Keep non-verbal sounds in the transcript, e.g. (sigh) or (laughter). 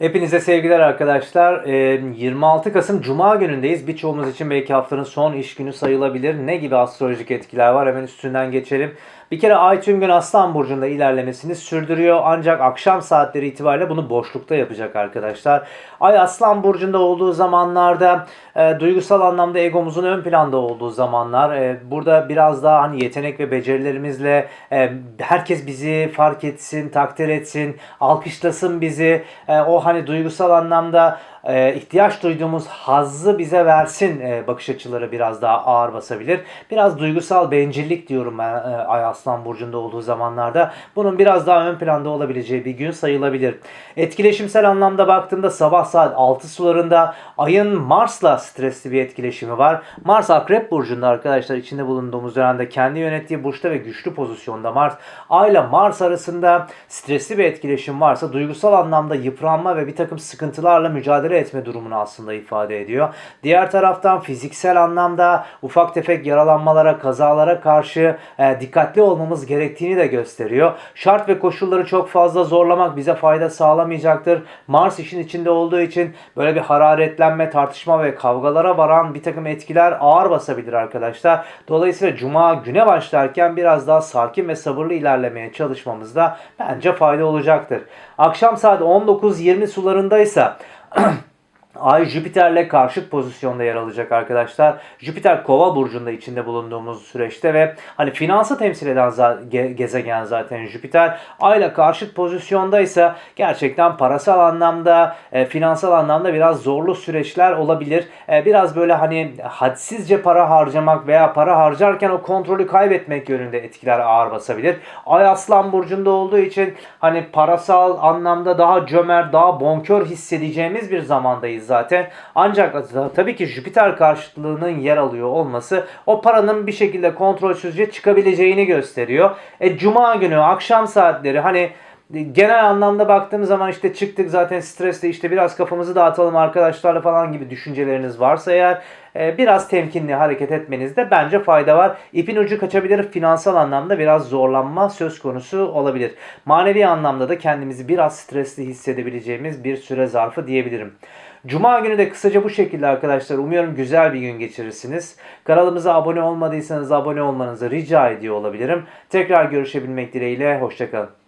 Hepinize sevgiler arkadaşlar. Ee, 26 Kasım Cuma günündeyiz. Birçoğumuz için belki haftanın son iş günü sayılabilir. Ne gibi astrolojik etkiler var? Hemen üstünden geçelim. Bir kere Ay tüm gün Aslan Burcu'nda ilerlemesini sürdürüyor. Ancak akşam saatleri itibariyle bunu boşlukta yapacak arkadaşlar. Ay Aslan Burcu'nda olduğu zamanlarda e, duygusal anlamda egomuzun ön planda olduğu zamanlar. e, burada biraz daha hani yetenek ve becerilerimizle e, herkes bizi fark etsin, takdir etsin, alkışlasın bizi. E, o hani duygusal anlamda e, ihtiyaç duyduğumuz hazzı bize versin e, bakış açıları biraz daha ağır basabilir. Biraz duygusal bencillik diyorum ben e, Ay Aslan Burcu'nda olduğu zamanlarda. Bunun biraz daha ön planda olabileceği bir gün sayılabilir. Etkileşimsel anlamda baktığımda sabah saat 6 sularında Ay'ın Mars'la stresli bir etkileşimi var. Mars Akrep Burcu'nda arkadaşlar içinde bulunduğumuz dönemde kendi yönettiği burçta ve güçlü pozisyonda Mars. Ay ile Mars arasında stresli bir etkileşim varsa duygusal anlamda yıpranma ve bir takım sıkıntılarla mücadele etme durumunu aslında ifade ediyor. Diğer taraftan fiziksel anlamda ufak tefek yaralanmalara, kazalara karşı e, dikkatli olmamız gerektiğini de gösteriyor. Şart ve koşulları çok fazla zorlamak bize fayda sağlamayacaktır. Mars işin içinde olduğu için böyle bir hararetlenme, tartışma ve kavgalara varan bir takım etkiler ağır basabilir arkadaşlar. Dolayısıyla Cuma güne başlarken biraz daha sakin ve sabırlı ilerlemeye çalışmamızda bence fayda olacaktır. Akşam saat 19.20 sularındaysa (clears throat) Ay Jüpiter'le karşıt pozisyonda yer alacak arkadaşlar. Jüpiter Kova burcunda içinde bulunduğumuz süreçte ve hani finansı temsil eden gezegen zaten Jüpiter. Ay'la karşıt pozisyondaysa gerçekten parasal anlamda, e, finansal anlamda biraz zorlu süreçler olabilir. E, biraz böyle hani hadsizce para harcamak veya para harcarken o kontrolü kaybetmek yönünde etkiler ağır basabilir. Ay Aslan burcunda olduğu için hani parasal anlamda daha cömert, daha bonkör hissedeceğimiz bir zamandayız zaten. Ancak tabii ki Jüpiter karşıtlığının yer alıyor olması o paranın bir şekilde kontrolsüzce çıkabileceğini gösteriyor. E, Cuma günü akşam saatleri hani genel anlamda baktığım zaman işte çıktık zaten stresle işte biraz kafamızı dağıtalım arkadaşlarla falan gibi düşünceleriniz varsa eğer e, biraz temkinli hareket etmenizde bence fayda var. İpin ucu kaçabilir finansal anlamda biraz zorlanma söz konusu olabilir. Manevi anlamda da kendimizi biraz stresli hissedebileceğimiz bir süre zarfı diyebilirim. Cuma günü de kısaca bu şekilde arkadaşlar. Umuyorum güzel bir gün geçirirsiniz. Kanalımıza abone olmadıysanız abone olmanızı rica ediyor olabilirim. Tekrar görüşebilmek dileğiyle. Hoşçakalın.